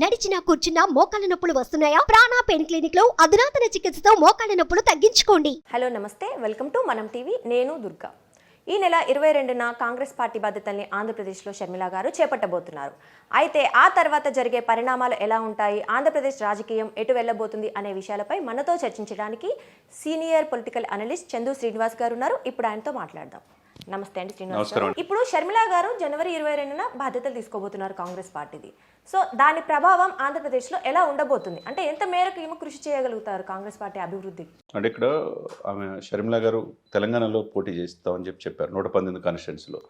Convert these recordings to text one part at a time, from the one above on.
నడిచినా కూర్చున్నా మోకాళ్ళ నొప్పులు వస్తున్నాయా? ప్రాణా పెయిన్ క్లినిక్లో అధునాతన చికిత్సతో మోకాళ్ళ నొప్పులు తగ్గించుకోండి. హలో నమస్తే. Welcome to Manam TV. నేను దుర్గా. ఈ నెల ఇరవై రెండున కాంగ్రెస్ పార్టీ బాధ్యతల్ని ఆంధ్రప్రదేశ్లో షర్మిల గారు చేపట్టబోతున్నారు. అయితే ఆ తర్వాత జరిగే పరిణామాలు ఎలా ఉంటాయి? ఆంధ్రప్రదేశ్ రాజకీయం ఎటు వెళ్ళబోతుంది అనే విషయాలపై మనతో చర్చించడానికి senior political analyst Chandu Srinivas garu ఉన్నారు. ఇప్పుడు ఆయనతో మాట్లాడదాం. నమస్తే అండి శ్రీనివాస్ ఇప్పుడు షర్మిల గారు జనవరి ఇరవై రెండున బాధ్యతలు తీసుకోబోతున్నారు కాంగ్రెస్ పార్టీది. సో దాని ప్రభావం ఆంధ్రప్రదేశ్లో ఎలా ఉండబోతుంది? అంటే ఎంత మేరకు ఈమె కృషి చేయగలుగుతారు కాంగ్రెస్ పార్టీ అభివృద్ధికి అంటే ఇక్కడ ఆమె షర్మిల గారు తెలంగాణలో పోటీ చేస్తామని చెప్పి చెప్పారు. నూట పంతొమ్మిది కాన్స్టిట్యున్సీలో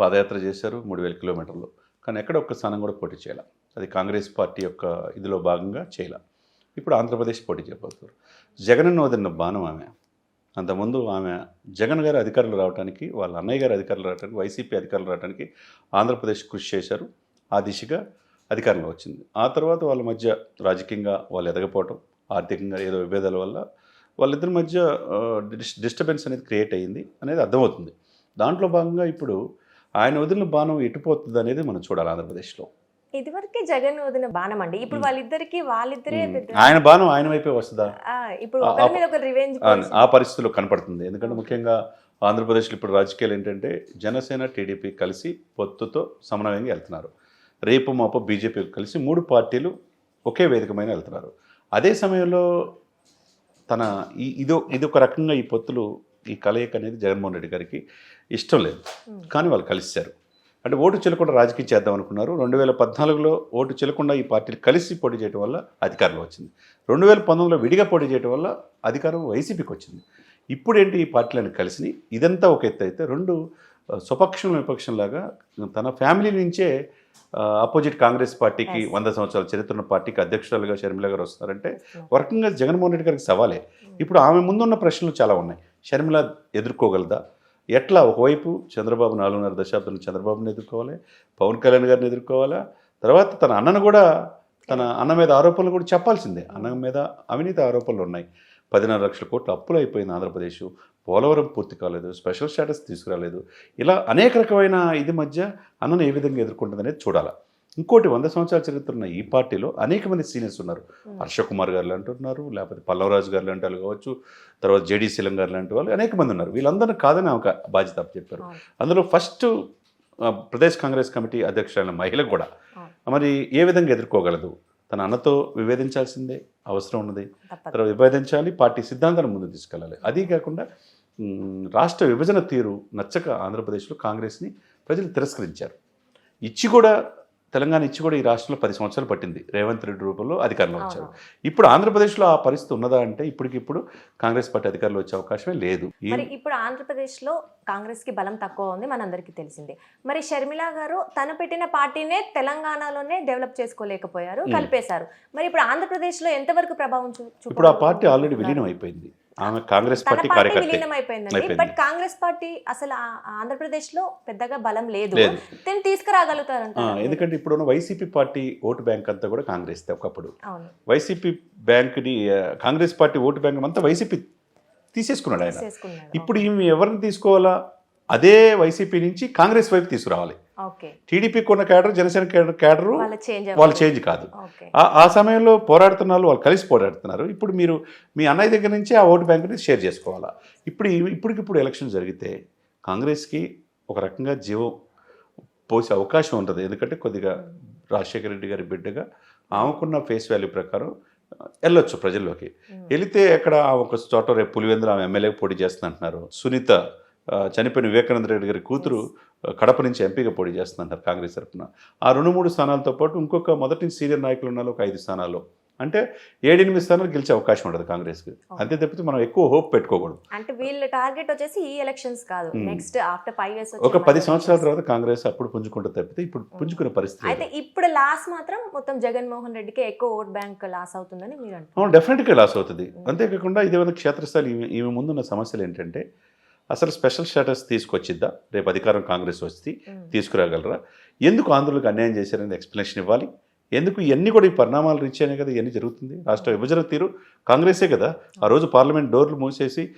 పాదయాత్ర చేశారు మూడు వేల కిలోమీటర్లు. కానీ ఎక్కడ ఒక్క స్థానం కూడా పోటీ చేయాల. అది కాంగ్రెస్ పార్టీ యొక్క ఇదిలో భాగంగా చేయాల. ఇప్పుడు ఆంధ్రప్రదేశ్ పోటీ చేయబోతున్నారు. జగన్ వదిలిన బాణం ఆమె. అంతకుముందు ఆమె జగన్ గారు అధికారులు రావడానికి వాళ్ళ అన్నయ్య గారు అధికారులు రావడానికి వైసీపీ అధికారులు రావడానికి ఆంధ్రప్రదేశ్ కృషి చేశారు. ఆ దిశగా అధికారంలో వచ్చింది. ఆ తర్వాత వాళ్ళ మధ్య రాజకీయంగా వాళ్ళు ఎదగపోవటం ఆర్థికంగా ఏదో విభేదాల వల్ల వాళ్ళిద్దరి మధ్య డిస్టర్బెన్స్ అనేది క్రియేట్ అయ్యింది అనేది అర్థమవుతుంది. దాంట్లో భాగంగా ఇప్పుడు ఆయన వదిలిన బాణం ఎటుపోతుంది అనేది మనం చూడాలి ఆంధ్రప్రదేశ్లో. ఇదివరకే జగన్ వదిన బాణం అండి ఇప్పుడు వాళ్ళిద్దరికి వాళ్ళిద్దరే ఆయన బాణం ఆయన వైపే వస్తుందా? ఆ, ఇప్పుడు ఆ- ఒకరి మీద ఒక రివెంజ్ ఆ- ఆ పరిస్థితిలో కనపడుతుంది. ఎందుకంటే ముఖ్యంగా ఆంధ్రప్రదేశ్లో ఇప్పుడు రాజకీయాలు ఏంటంటే జనసేన టీడీపీ కలిసి పొత్తుతో సమన్వయంగా వెళ్తున్నారు. రేపు మాపు బీజేపీ కలిసి మూడు పార్టీలు ఒకే వేదికమైన వెళ్తున్నారు. అదే సమయంలో తన ఈ ఇదో ఇదొక రకంగా ఈ పొత్తులు ఈ కలయిక అనేది జగన్మోహన్ రెడ్డి గారికి ఇష్టం లేదు. కానీ వాళ్ళు కలిశారు. అంటే ఓటు చెల్లకుండా రాజకీయం చేద్దాం అనుకున్నారు. రెండు వేల పద్నాలుగులో ఓటు చెల్లకుండా ఈ పార్టీలు కలిసి పోటీ చేయడం వల్ల అధికారంలో వచ్చింది. రెండు వేల పంతొమ్మిదిలో విడిగా పోటీ చేయడం వల్ల అధికారం వైసీపీకి వచ్చింది. ఇప్పుడు ఏంటి ఈ పార్టీలను కలిసి ఇదంతా ఒక ఎత్తు అయితే రెండు స్వపక్షం విపక్షంలాగా తన ఫ్యామిలీ నుంచే అపోజిట్ కాంగ్రెస్ పార్టీకి. వంద సంవత్సరాల చరిత్ర ఉన్న పార్టీకి అధ్యక్షురాలుగా షర్మిల గారు వస్తున్నారంటే ఒక రకంగా జగన్మోహన్ రెడ్డి గారికి సవాలే. ఇప్పుడు ఆమె ముందున్న ప్రశ్నలు చాలా ఉన్నాయి. షర్మిల ఎదుర్కోగలదా? ఎట్లా ఒకవైపు చంద్రబాబు నాలుగున్నర దశాబ్దంలో చంద్రబాబుని ఎదుర్కోవాలి పవన్ కళ్యాణ్ గారిని ఎదుర్కోవాలా? తర్వాత తన అన్నను కూడా తన అన్న మీద ఆరోపణలు కూడా చెప్పాల్సిందే. అన్న మీద అవినీతి ఆరోపణలు ఉన్నాయి. పదిన్నర లక్షల కోట్లు అప్పులు అయిపోయింది ఆంధ్రప్రదేశ్. పోలవరం పూర్తి కాలేదు. స్పెషల్ స్టేటస్ తీసుకురాలేదు. ఇలా అనేక రకమైన ఇది మధ్య అన్నను ఏ విధంగా ఎదుర్కొంటుంది అనేది చూడాలి. ఇంకోటి వంద సంవత్సరాల చరిత్ర ఉన్న ఈ పార్టీలో అనేక మంది సీనియర్స్ ఉన్నారు. హర్ష కుమార్ గారు లాంటి ఉన్నారు లేకపోతే పల్లవరాజు గారు లాంటి వాళ్ళు కావచ్చు తర్వాత జేడీ శీలం గారు లాంటి వాళ్ళు అనేక మంది ఉన్నారు. వీళ్ళందరినీ కాదని ఒక బాధ్యత చెప్పారు. అవును. అందులో ఫస్ట్ ప్రదేశ్ కాంగ్రెస్ కమిటీ అధ్యక్షులైన మహిళ కూడా అవును. మరి ఏ విధంగా ఎదుర్కోగలదు? తన అన్నతో విభేదించాల్సిందే అవసరం ఉన్నది. తర్వాత విభేదించాలి పార్టీ సిద్ధాంతాన్ని ముందు తీసుకెళ్ళాలి. అదీ కాకుండా రాష్ట్ర విభజన తీరు నచ్చక ఆంధ్రప్రదేశ్లో కాంగ్రెస్ని ప్రజలు తిరస్కరించారు. ఇచ్చి కూడా తెలంగాణ ఇచ్చి కూడా ఈ రాష్ట్రంలో పది సంవత్సరాలు పట్టింది రేవంత్ రెడ్డి రూపంలో అధికారంలో వచ్చారు. ఇప్పుడు ఆంధ్రప్రదేశ్లో ఆ పరిస్థితి ఉన్నదా అంటే ఇప్పటికిప్పుడు కాంగ్రెస్ పార్టీ అధికారంలో వచ్చే అవకాశమే లేదు ఇప్పుడు ఆంధ్రప్రదేశ్లో కాంగ్రెస్కి బలం తక్కువ ఉంది మనందరికీ తెలిసిందే మరి షర్మిల గారు తను పెట్టిన పార్టీనే తెలంగాణలోనే డెవలప్ చేసుకోలేకపోయారు. కలిపేశారు మరి ఇప్పుడు ఆంధ్రప్రదేశ్లో ఎంతవరకు ప్రభావం ఇప్పుడు ఆ పార్టీ? ఆల్రెడీ విలీనం అయిపోయింది ఆమె కాంగ్రెస్ పార్టీ కార్యకర్త. బట్ కాంగ్రెస్ పార్టీ అసలు ఆంధ్రప్రదేశ్లో పెద్దగా బలం లేదు. దీన్ని తీసుకురాగలుగుతారంట. ఎందుకంటే ఇప్పుడున్న వైసీపీ పార్టీ ఓటు బ్యాంక్ అంతా కూడా కాంగ్రెస్ ఒకప్పుడు. వైసీపీ బ్యాంక్ని ఆ, కాంగ్రెస్ పార్టీ ఓటు బ్యాంక్ అంతా వైసీపీ తీసేసుకున్నాడు ఆయన. ఇప్పుడు ఈమె ఎవరిని తీసుకోవాలా? అదే వైసీపీ నుంచి కాంగ్రెస్ వైపు తీసుకురావాలి. టీడీపీకి ఉన్న క్యాడర్ జనసేన క్యాడర్ క్యాడరు వాళ్ళ చేంజ్ కాదు. ఆ- సమయంలో పోరాడుతున్న వాళ్ళు వాళ్ళు కలిసి పోరాడుతున్నారు. ఇప్పుడు మీరు మీ అన్నయ్య దగ్గర నుంచి ఆ ఓటు బ్యాంకుని షేర్ చేసుకోవాలా? ఇప్పుడు ఇప్పటికిప్పుడు ఎలక్షన్ జరిగితే కాంగ్రెస్కి ఒక రకంగా జీవం పోసే అవకాశం ఉంటుంది. ఎందుకంటే కొద్దిగా రాజశేఖర రెడ్డి గారి బిడ్డగా ఆమెకున్న ఫేస్ వాల్యూ ప్రకారం వెళ్ళొచ్చు ప్రజల్లోకి. వెళితే ఎక్కడ ఒక చోట రేపు పులివెందులు ఆమె ఎమ్మెల్యే పోటీ చేస్తుందంటున్నారు. సునీత చనిపోయిన వివేకానంద రెడ్డి గారి కూతురు కడప నుంచి ఎంపీగా పోటీ చేస్తుందంటారు కాంగ్రెస్ తరఫున ఆ రెండు మూడు స్థానాలతో పాటు ఇంకొక మొదటి నుంచి సీనియర్ నాయకులు ఉన్నారు ఒక ఐదు స్థానాలు అంటే ఏడెనిమిది స్థానాలు గెలిచే అవకాశం ఉండదు కాంగ్రెస్కి. అంతే తప్పితే మనం ఎక్కువ హోప్ పెట్టుకోకూడదు. అంటే వీళ్ళ టార్గెట్ వచ్చేసి ఈ ఎలక్షన్స్ కాదు. నెక్స్ట్ ఆఫ్టర్ ఫైవ్ ఇయర్స్ ఒక పది సంవత్సరాల తర్వాత కాంగ్రెస్ అప్పుడు పుంజుకుంటే తప్పితే ఇప్పుడు పుంజుకునే పరిస్థితి అయితే. ఇప్పుడు లాస్ మాత్రం మొత్తం జగన్మోహన్ రెడ్డికి ఎక్కువ ఓట్ బ్యాంక్ లాస్ అవుతుందని మీరు అంటారు అవును డెఫినెట్గా లాస్ అవుతుంది. అంతేకాకుండా ఇదేమైనా క్షేత్రస్థాయి ఈమె ముందున్న సమస్యలు ఏంటంటే అసలు స్పెషల్ స్టేటస్ తీసుకొచ్చిద్దా? రేపు అధికారం కాంగ్రెస్ వచ్చి తీసుకురాగలరా? ఎందుకు ఆంధ్రులకు అన్యాయం చేశారనేది ఎక్స్ప్లెనేషన్ ఇవ్వాలి? ఎందుకు ఇవన్నీ కూడా ఈ పరిణామాలు రీచ్యానే కదా? ఇవన్నీ జరుగుతుంది. రాష్ట్ర విభజన తీరు కాంగ్రెసే కదా? ఆ రోజు పార్లమెంట్ డోర్లు మూసేసి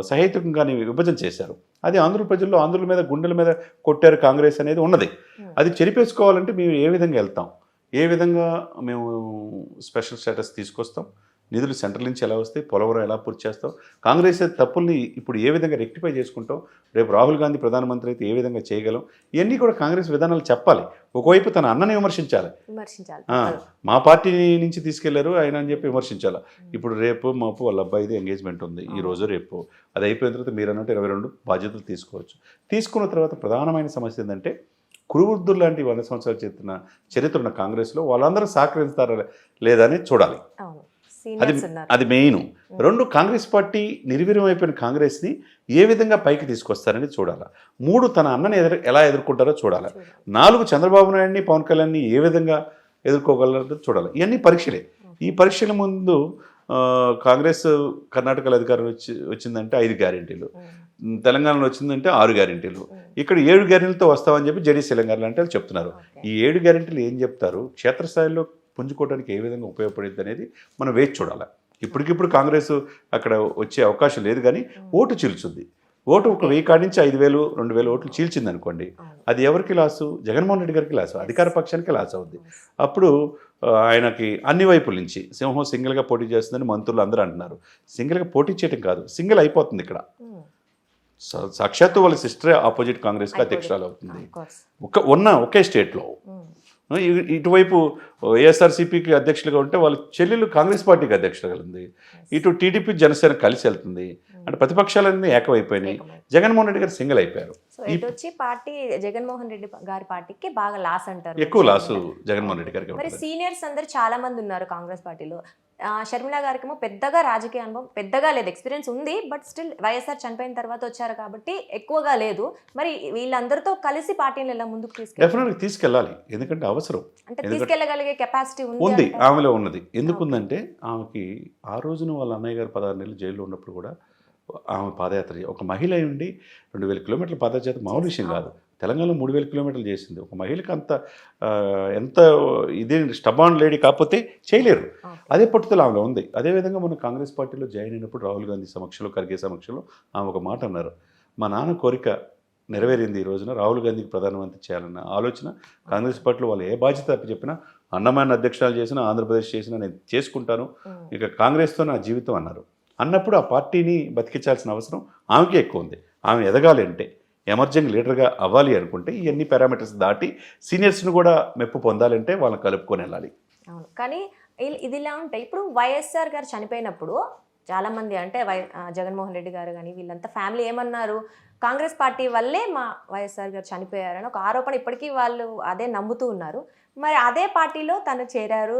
సహేతుకంగానే విభజన చేశారు. అది ఆంధ్ర ప్రజల్లో ఆంధ్రుల మీద గుండెల మీద కొట్టారు కాంగ్రెస్ అనేది ఉన్నది. అది చెరిపేసుకోవాలంటే మేము ఏ విధంగా వెళ్తాం? ఏ విధంగా మేము స్పెషల్ స్టేటస్ తీసుకొస్తాం? నిధులు సెంట్రల్ నుంచి ఎలా వస్తాయి పోలవరం ఎలా పూర్తి చేస్తాం కాంగ్రెస్ తప్పుల్ని ఇప్పుడు ఏ విధంగా రెక్టిఫై చేసుకుంటాం రేపు రాహుల్ గాంధీ ప్రధానమంత్రి అయితే ఏ విధంగా చేయగలం ఇవన్నీ కూడా కాంగ్రెస్ విధానాలు చెప్పాలి. ఒకవైపు తన అన్నని విమర్శించాలి. మా పార్టీ నుంచి తీసుకెళ్ళారు ఆయన అని చెప్పి విమర్శించాలి. ఇప్పుడు రేపు మాపు వాళ్ళ అబ్బాయిది ఎంగేజ్మెంట్ ఉంది ఈ రోజు రేపు. అది అయిపోయిన తర్వాత మీరు అన్నట్టు ఇరవై రెండు బాధ్యతలు తీసుకోవచ్చు. తీసుకున్న తర్వాత ప్రధానమైన సమస్య ఏంటంటే కురువృద్ధులు లాంటి వంద సంవత్సరాలు చెప్తున్న చరిత్ర ఉన్న కాంగ్రెస్లో వాళ్ళందరూ సహకరిస్తారా లేదా అని చూడాలి. అది అది మెయిన్. రెండు కాంగ్రెస్ పార్టీ నిర్వీర్యం అయిపోయిన కాంగ్రెస్ని ఏ విధంగా పైకి తీసుకొస్తారని చూడాలి. మూడు తన అన్నని ఎదురు ఎలా ఎదుర్కొంటారో చూడాలి. నాలుగు చంద్రబాబు నాయుడిని పవన్ కళ్యాణ్ని ఏ విధంగా ఎదుర్కోగలరో చూడాలి. ఇవన్నీ పరీక్షలే. ఈ పరీక్షల ముందు కాంగ్రెస్ కర్ణాటకలో అధికారం వచ్చి వచ్చిందంటే ఐదు గ్యారెంటీలు. తెలంగాణలో వచ్చిందంటే ఆరు గ్యారెంటీలు. ఇక్కడ ఏడు గ్యారెంటీలతో వస్తామని చెప్పి జడీసీ తెలంగాణ అంటే వాళ్ళు చెప్తున్నారు. ఈ ఏడు గ్యారెంటీలు ఏం చెప్తారు? క్షేత్రస్థాయిలో పుంజుకోవడానికి ఏ విధంగా ఉపయోగపడింది అనేది మనం వేచి చూడాలి. ఇప్పటికిప్పుడు కాంగ్రెస్ అక్కడ వచ్చే అవకాశం లేదు కానీ ఓటు చీల్చుద్ది ఓటు ఒక వెయ్యి కాడి నుంచి ఐదు వేలు రెండు వేలు ఓట్లు చీల్చింది అనుకోండి. అది ఎవరికి లాసు? జగన్మోహన్ రెడ్డి గారికి లాసు. అధికార పక్షానికి లాస్ అవుద్ది. అప్పుడు ఆయనకి అన్ని వైపుల నుంచి సింహం సింగిల్గా పోటీ చేస్తుందని మంత్రులు అందరూ అంటున్నారు. సింగిల్గా పోటీ చేయడం కాదు సింగిల్ అయిపోతుంది ఇక్కడ. సాక్షాత్తు వాళ్ళ సిస్టరే ఆపోజిట్ కాంగ్రెస్కి అధ్యక్షురాలు అవుతుంది. ఒక ఉన్న ఒకే స్టేట్లో ఇటువైపు ఏఎస్ఆర్సీపీకి అధ్యక్షులుగా ఉంటే వాళ్ళ చెల్లెలు కాంగ్రెస్ పార్టీకి అధ్యక్షులుగా ఉంది. ఇటు టీడీపీ జనసేన కలిసి వెళ్తుంది. అంటే ప్రతిపక్షాలన్నీ ఏకమైపోయినాయి. ఏకమై. జగన్మోహన్ రెడ్డి గారు సింగిల్ అయిపోయారు. వచ్చి పార్టీ జగన్మోహన్ రెడ్డి గారి పార్టీకి బాగా లాస్ అంటారు. ఎక్కువ లాసు జగన్మోహన్ రెడ్డి గారికి మరి. సీనియర్స్ అందరు చాలా మంది ఉన్నారు కాంగ్రెస్ పార్టీలో. షర్మిల గారికి ఏమో పెద్దగా రాజకీయ అనుభవం పెద్దగా లేదు ఎక్స్పీరియన్స్ ఉంది బట్ స్టిల్ వైఎస్ఆర్ చనిపోయిన తర్వాత వచ్చారు కాబట్టి ఎక్కువగా లేదు. మరి వీళ్ళందరితో కలిసి పార్టీని ఎలా ముందుకు తీసుకెళ్ళి తీసుకెళ్ళాలి ఎందుకంటే అవసరం. అంటే తీసుకెళ్ళగలిగే కెపాసిటీ ఉంది? ఆమెలో ఉన్నది. ఎందుకుందంటే ఆమెకి ఆ రోజున వాళ్ళ అన్నయ్య గారు పదహారు నెలలు జైల్లో ఉన్నప్పుడు కూడా ఆమె పాదయాత్ర ఒక మహిళ ఉండి రెండు వేల కిలోమీటర్ల పాదయాత్ర మామూలు విషయం కాదు. తెలంగాణలో మూడు వేల కిలోమీటర్లు చేసింది. ఒక మహిళకి అంత ఎంత ఇదే స్టబాన్ లేడీ కాకపోతే చేయలేరు. అదే పట్టుదల ఆమెలో ఉంది. అదేవిధంగా మన కాంగ్రెస్ పార్టీలో జాయిన్ అయినప్పుడు రాహుల్ గాంధీ సమక్షంలో ఖర్గే సమక్షంలో ఆమె ఒక మాట అన్నారు. మా నాన్న కోరిక నెరవేరింది ఈ రోజున. రాహుల్ గాంధీకి ప్రధానమంత్రి చేయాలన్న ఆలోచన కాంగ్రెస్ పార్టీలో వాళ్ళు ఏ బాధ్యత చెప్పినా అన్నమాన అధ్యక్షురాలు చేసినా ఆంధ్రప్రదేశ్ చేసినా నేను చేసుకుంటాను. ఇక కాంగ్రెస్తో నా జీవితం అన్నారు. అన్నప్పుడు ఆ పార్టీని బతికించాల్సిన అవసరం ఆమెకే ఎక్కువ ఉంది. ఆమె ఎదగాలి అంటే ఎమర్జింగ్ లీడర్గా అవ్వాలి అనుకుంటే ఇవన్నీ పారామీటర్స్ దాటి సీనియర్స్ని కూడా మెప్పు పొందాలంటే వాళ్ళని కలుపుకొని వెళ్ళాలి. అవును. కానీ ఇల్- ఇది ఇలా ఉంటాయి. ఇప్పుడు వైఎస్ఆర్ గారు చనిపోయినప్పుడు చాలామంది అంటే వై జగన్మోహన్ రెడ్డి గారు కానీ వీళ్ళంతా ఫ్యామిలీ ఏమన్నారు? కాంగ్రెస్ పార్టీ వల్లే మా వైఎస్ఆర్ గారు చనిపోయారని ఒక ఆరోపణ ఇప్పటికీ వాళ్ళు అదే నమ్ముతూ ఉన్నారు. మరి అదే పార్టీలో తను చేరారు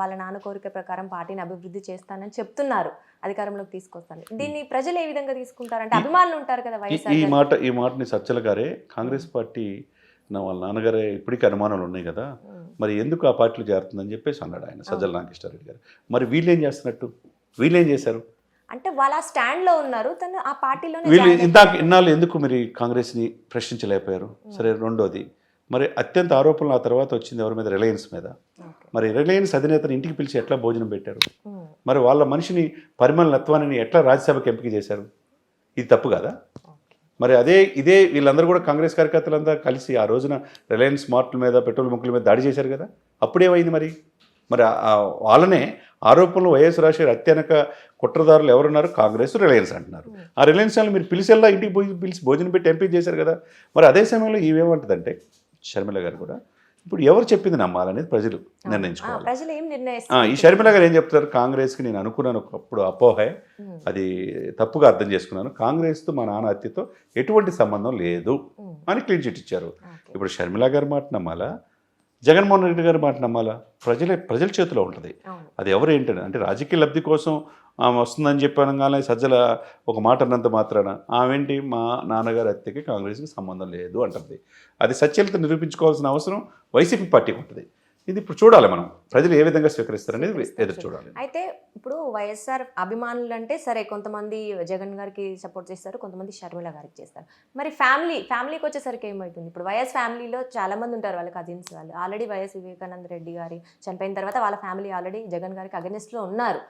వాళ్ళ నాన్న కోరిక ప్రకారం పార్టీని అభివృద్ధి చేస్తానని చెప్తున్నారు అధికారంలోకి తీసుకొస్తాను. దీన్ని ప్రజలు ఏ విధంగా తీసుకుంటారంటే అభిమానులు ఉంటారు కదా వైఎస్ఆర్ ఈ. మాట ఈ మాటని సజ్జల గారే కాంగ్రెస్ పార్టీ నా వాళ్ళ నాన్నగారే ఇప్పటికీ అనుమానాలు ఉన్నాయి కదా. మరి ఎందుకు ఆ పార్టీలో చేరుతుందని చెప్పేసి అన్నాడు ఆయన సజ్జల నాగేశ్వరరెడ్డి గారు. మరి వీళ్ళు ఏం చేస్తున్నట్టు? వీళ్ళు ఏం చేశారు? అంటే వాళ్ళ స్టాండ్లో ఉన్నారు తను ఆ పార్టీలోనే వీళ్ళు ఇందాక ఇన్నాళ్ళు ఎందుకు మరి కాంగ్రెస్ని ప్రశ్నించలేకపోయారు? సరే రెండోది మరి అత్యంత ఆరోపణలు ఆ తర్వాత వచ్చింది ఎవరి మీద? రిలయన్స్ మీద. మరి రిలయన్స్ అధినేతను ఇంటికి పిలిచి ఎట్లా భోజనం పెట్టారు? మరి వాళ్ళ మనిషిని పరిమళ నత్వానిని ఎట్లా రాజ్యసభకి ఎంపిక చేశారు? ఇది తప్పు కదా. మరి అదే ఇదే వీళ్ళందరూ కూడా కాంగ్రెస్ కార్యకర్తలంతా కలిసి ఆ రోజున రిలయన్స్ మార్ట్ల మీద పెట్రోల్ ముక్కుల మీద దాడి చేశారు కదా? అప్పుడేమైంది మరి? మరి వాళ్ళనే ఆరోపణలు వైఎస్ రాజశేఖర్ అత్యనక కుట్రదారులు ఎవరున్నారు? కాంగ్రెస్ రిలయన్స్ అంటున్నారు. ఆ రిలయన్స్ వాళ్ళు మీరు పిలిచెల్లా ఇంటికి పోయి పిలిచి భోజనం పెట్టి ఎంపీ చేశారు కదా. మరి అదే సమయంలో ఇవేమంటుందంటే షర్మిల గారు కూడా ఇప్పుడు ఎవరు చెప్పింది నమ్మాలనేది ప్రజలు నిర్ణయించుకోవాలి. ఈ షర్మిల గారు ఏం చెప్తారు కాంగ్రెస్కి నేను అనుకున్నాను ఒకప్పుడు అపోహే. ఉమ్, అది తప్పుగా అర్థం చేసుకున్నాను. కాంగ్రెస్తో మా నాన్న హత్యతో ఎటువంటి సంబంధం లేదు ఉమ్, అని క్లీన్ చిట్ ఇచ్చారు. ఇప్పుడు షర్మిల గారి మాట నమ్మాలా? జగన్మోహన్ రెడ్డి గారి మాట నమ్మాలా? ప్రజలే ప్రజల చేతిలో ఉంటుంది. అది ఎవరు ఏంటని? అంటే రాజకీయ లబ్ధి కోసం ఆమె వస్తుందని చెప్పనగానే సజ్జల ఒక మాట అన్నంత మాత్రాన ఆమెంటి? మా నాన్నగారి హత్యకి కాంగ్రెస్కి సంబంధం లేదు అంటుంది. అది సత్యలత నిరూపించుకోవాల్సిన అవసరం వైసీపీ పార్టీకి ఉంటుంది. ఇది ఇప్పుడు చూడాలి మనం. ప్రజలు ఏ విధంగా స్వీకరిస్తారనేది ఎదురు చూడాలి. అయితే ఇప్పుడు వైఎస్ఆర్ అభిమానులు అంటే సరే కొంతమంది జగన్ గారికి సపోర్ట్ చేస్తారు కొంతమంది షర్మిల గారికి చేస్తారు. మరి ఫ్యామిలీ ఫ్యామిలీకి వచ్చేసరికి ఏమవుతుంది ఇప్పుడు వైఎస్ ఫ్యామిలీలో చాలా మంది ఉంటారు వాళ్ళ కజిన్స్ వాళ్ళు. ఆల్రెడీ వైఎస్ వివేకానంద రెడ్డి గారి చనిపోయిన తర్వాత వాళ్ళ ఫ్యామిలీ ఆల్రెడీ జగన్ గారికి against లో ఉన్నారు.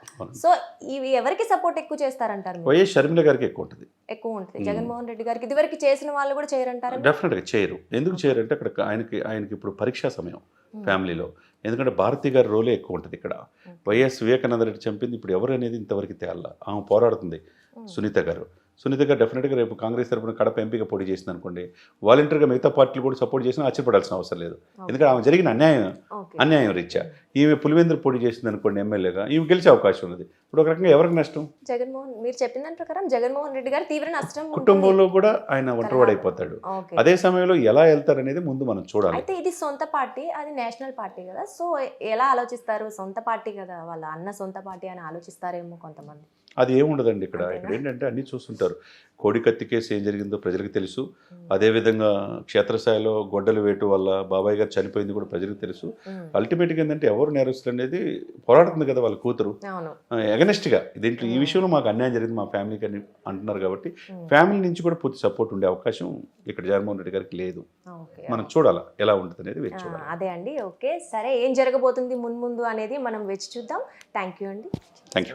సో ఇవి ఎవరికి సపోర్ట్ ఎక్కువ చేస్తారంటారు? వైఎస్ షర్మిల గారికి ఎక్కువ ఉంటుంది. ఎక్కువ ఉంటుంది. జగన్మోహన్ రెడ్డి గారికి ఇదివరకు చేసిన వాళ్ళు కూడా చేయరంటారు డెఫినెట్గా చేయరు. ఎందుకు చేయరు అంటే అక్కడ ఆయనకి ఆయనకి ఇప్పుడు పరీక్షా సమయం ఫ్యామిలీలో. ఎందుకంటే భారతి గారి రోలే ఎక్కువ ఉంటుంది ఇక్కడ వైఎస్ వివేకానంద రెడ్డి చంపింది ఇప్పుడు ఎవరు అనేది ఇంతవరకు తేళ్ళ ఆమె పోరాడుతుంది సునీత గారు. సునీత గారు డెఫినెట్గా రేపు కాంగ్రెస్ తరపున కడప ఎంపీగా పోటీ చేసింది అనుకోండి వాలంటీర్గా మిగతా పార్టీలు కూడా సపోర్ట్ చేసినా ఆశ్చర్యపడాల్సిన అవసరం లేదు. ఎందుకంటే ఆమె జరిగిన అన్యాయం అన్యాయం రీత్యా. ఈమె పులివెందులు పోటీ చేసింది అనుకోండి ఎమ్మెల్యేగా ఈమె గెలిచే అవకాశం ఉన్నది. ఇప్పుడు ఒక రకంగా ఎవరికి నష్టం? జగన్మోహన్ మీరు చెప్పిన దాని ప్రకారం జగన్మోహన్ రెడ్డి గారు తీవ్ర నష్టం. కుటుంబంలో కూడా ఆయన ఒంటరివాడైపోతాడు అదే సమయంలో ఎలా వెళ్తారనేది ముందు మనం చూడాలి. అయితే ఇది సొంత పార్టీ అది నేషనల్ పార్టీ కదా. సో ఎలా ఆలోచిస్తారు? సొంత పార్టీ కదా వాళ్ళ అన్న సొంత పార్టీ అని ఆలోచిస్తారేమో కొంతమంది. అది ఏముండదండి ఇక్కడ. ఇక్కడ ఏంటంటే అన్నీ చూస్తుంటారు. కోడికత్తి కేసు ఏం జరిగిందో ప్రజలకు తెలుసు. అదేవిధంగా క్షేత్రస్థాయిలో గొడ్డలు వేటు వల్ల బాబాయ్ గారు చనిపోయింది కూడా ప్రజలకు తెలుసు. అల్టిమేట్గా ఏంటంటే ఎవరు నేరస్తులు అనేది పోరాడుతుంది కదా వాళ్ళ కూతురు. ఎగనెస్ట్గా. దీంట్లో ఈ విషయంలో మాకు అన్యాయం జరిగింది మా ఫ్యామిలీకి అని అంటున్నారు కాబట్టి ఫ్యామిలీ నుంచి కూడా పూర్తి సపోర్ట్ ఉండే అవకాశం ఇక్కడ జగన్మోహన్ రెడ్డి గారికి లేదు. మనం చూడాలి? ఎలా ఉంటుంది అనేది వేచి చూడాలి? అదే అండి. ఓకే. సరే ఏం జరగబోతుంది మున్ముందు అనేది మనం వేచి చూద్దాం థ్యాంక్ యూ అండి. Thank you